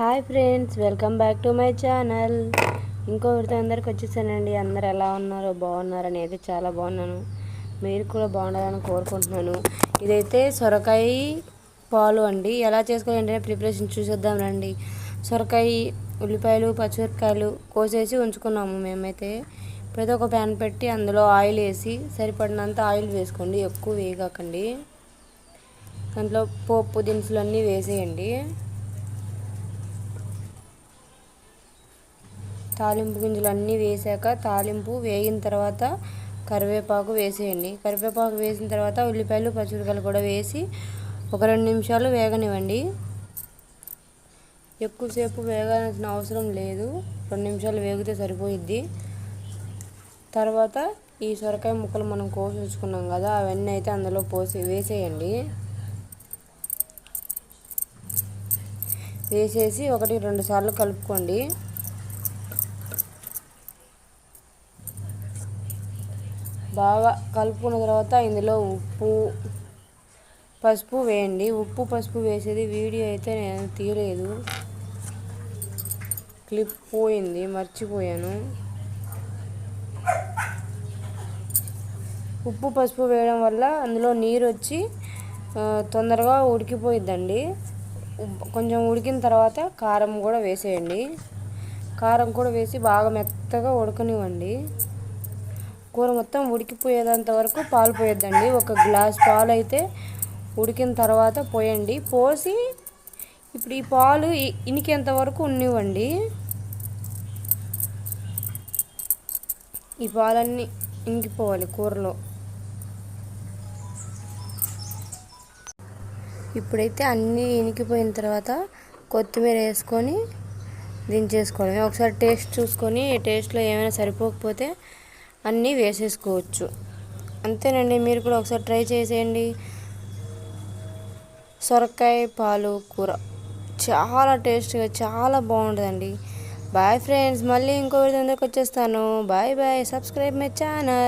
Hi friends welcome back to my channel. ఇంకో అందరికి వచ్చేసానండి. అందరు ఎలా ఉన్నారో? బాగున్నారని అయితే చాలా బాగున్నాను. మీరు కూడా బాగుండాలని కోరుకుంటున్నాను. ఇదైతే సొరకాయ పాలు అండి. ఎలా చేసుకోవాలంటే ప్రిపరేషన్ చూసేద్దాం రండి. సొరకాయ ఉల్లిపాయలు పచ్చిమిరపకాయలు కోసేసి ఉంచుకున్నాము మేమైతే. ఇప్పుడైతే ఒక ప్యాన్ పెట్టి అందులో ఆయిల్ వేసి సరిపడినంత ఆయిల్ వేసుకోండి. ఎక్కువ వేయకండి. దాంట్లో పోపు దినుసులు అన్నీ వేసేయండి. తాలింపు గింజలు అన్నీ వేసాక తాలింపు వేగిన తర్వాత కరివేపాకు వేసేయండి. కరివేపాకు వేసిన తర్వాత ఉల్లిపాయలు పచ్చిమిరపకాయలు కూడా వేసి ఒక రెండు నిమిషాలు వేగనివ్వండి. ఎక్కువసేపు వేగాల్సిన అవసరం లేదు. రెండు నిమిషాలు వేగితే సరిపోయిద్ది. తర్వాత ఈ సొరకాయ ముక్కలు మనం కోసి ఉంచుకున్నాం కదా అవన్నీ అయితే అందులో పోసి వేసేయండి. వేసేసి ఒకటి రెండు సార్లు కలుపుకోండి. బాగా కలుపుకున్న తర్వాత ఇందులో ఉప్పు పసుపు వేయండి. ఉప్పు పసుపు వేసేది వీడియో అయితే నేను తీయలేదు. క్లిప్ పోయింది మర్చిపోయాను. ఉప్పు పసుపు వేయడం వల్ల అందులో నీరు వచ్చి తొందరగా ఉడికిపోయిద్దండి. కొంచెం ఉడికిన తర్వాత కారం కూడా వేసేయండి. కారం కూడా వేసి బాగా మెత్తగా ఉడకనివ్వండి. కూర మొత్తం ఉడికిపోయేంత వరకు పాలు పోయొద్దండి. ఒక గ్లాస్ పాలు అయితే ఉడికిన తర్వాత పోయండి. పోసి ఇప్పుడు ఈ పాలు ఇనికేంత వరకు ఉన్నివ్వండి. ఈ పాలన్నీ ఇంకిపోవాలి కూరలో. ఇప్పుడైతే అన్నీ ఇనికిపోయిన తర్వాత కొత్తిమీర వేసుకొని దించేసుకోవడమే ఒకసారి టేస్ట్ చూసుకొని టేస్ట్లో ఏమైనా సరిపోకపోతే అన్నీ వేసేసుకోవచ్చు. అంతేనండి మీరు కూడా ఒకసారి ట్రై చేసేయండి. సొరకాయ పాలు కూర. చాలా టేస్ట్గా చాలా బాగుంటుందండి. బాయ్ ఫ్రెండ్స్ మళ్ళీ ఇంకో విధంగా వచ్చేస్తాను. Bye bye subscribe my channel.